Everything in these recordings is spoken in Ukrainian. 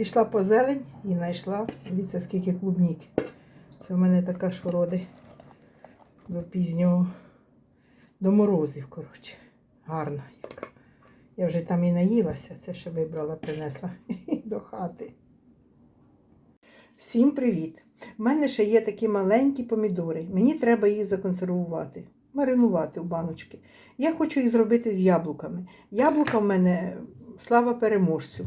Пішла по зелень і знайшла, дивіться, скільки клубніки. Це в мене така шороди до пізнього, до морозів, коротше. Гарна яка. Я вже там і наїлася, це ще вибрала, принесла до хати. Всім привіт! У мене ще є такі маленькі помідори. Мені треба їх законсервувати, маринувати в баночки. Я хочу їх зробити з яблуками. Яблука в мене слава переможцю.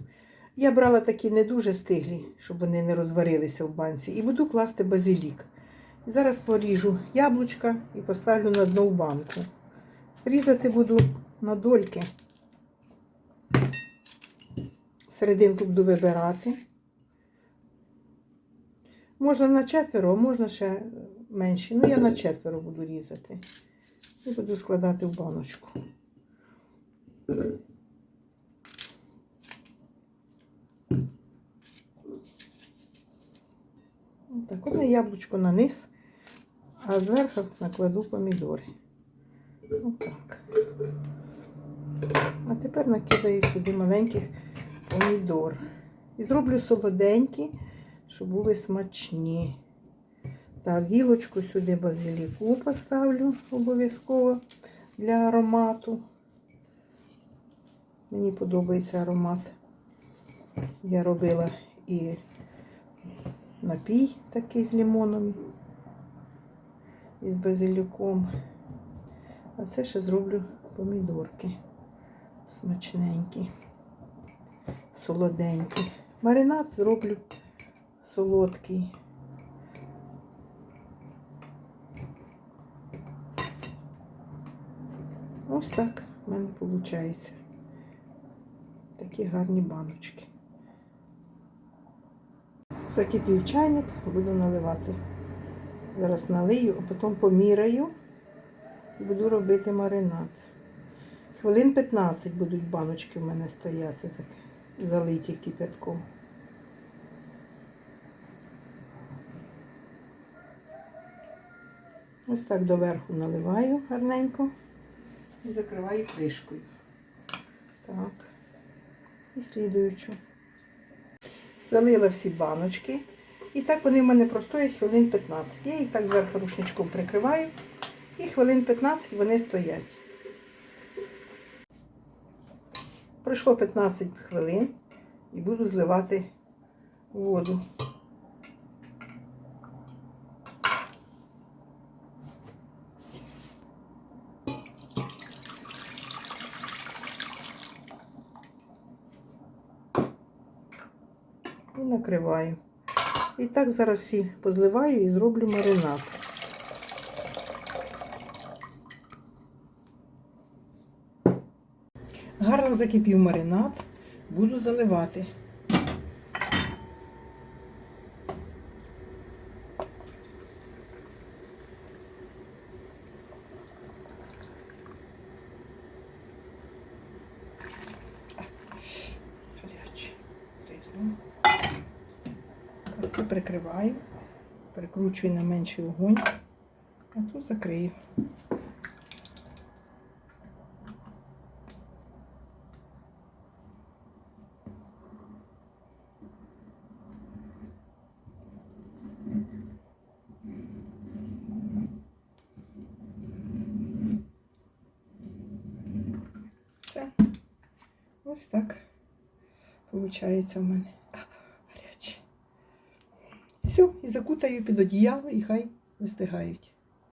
Я брала такі не дуже стиглі, щоб вони не розварилися в банці, і буду класти базилік. Зараз поріжу яблучка і поставлю на дно в банку. Різати буду на дольки. Серединку буду вибирати. Можна на четверо, а можна ще менше. Ну, я на четверо буду різати. І буду складати в баночку. Так, одне яблучко на низ, а зверху накладу помідори. Отак. А тепер накидаю сюди маленьких помідор. І зроблю солоденькі, щоб були смачні. Так, гілочку сюди базиліку поставлю обов'язково для аромату. Мені подобається аромат. Я робила і напій такий з лимоном і з базиліком. А це ще зроблю помідорки смачненькі, солоденькі. Маринад зроблю солодкий. Ось так в мене виходить. Такі гарні баночки. Закипів чайник, буду наливати. Зараз налию, а потім поміряю і буду робити маринад. Хвилин 15 будуть баночки в мене стояти, залиті кипятком. Ось так доверху наливаю гарненько і закриваю кришкою. Так. І слідуючу. Залила всі баночки. І так вони в мене простоять хвилин 15. Я їх так зверху рушничком прикриваю. І хвилин 15 вони стоять. Пройшло 15 хвилин і буду зливати воду. І накриваю. І так зараз всі позливаю і зроблю маринад. Гарно закипів маринад, буду заливати. Прикриваю, прикручую на менший огонь, а тут закрию. Все. Ось так виходить у мене. А, гаряче. Все, і закутаю під одіяло і хай вистигають.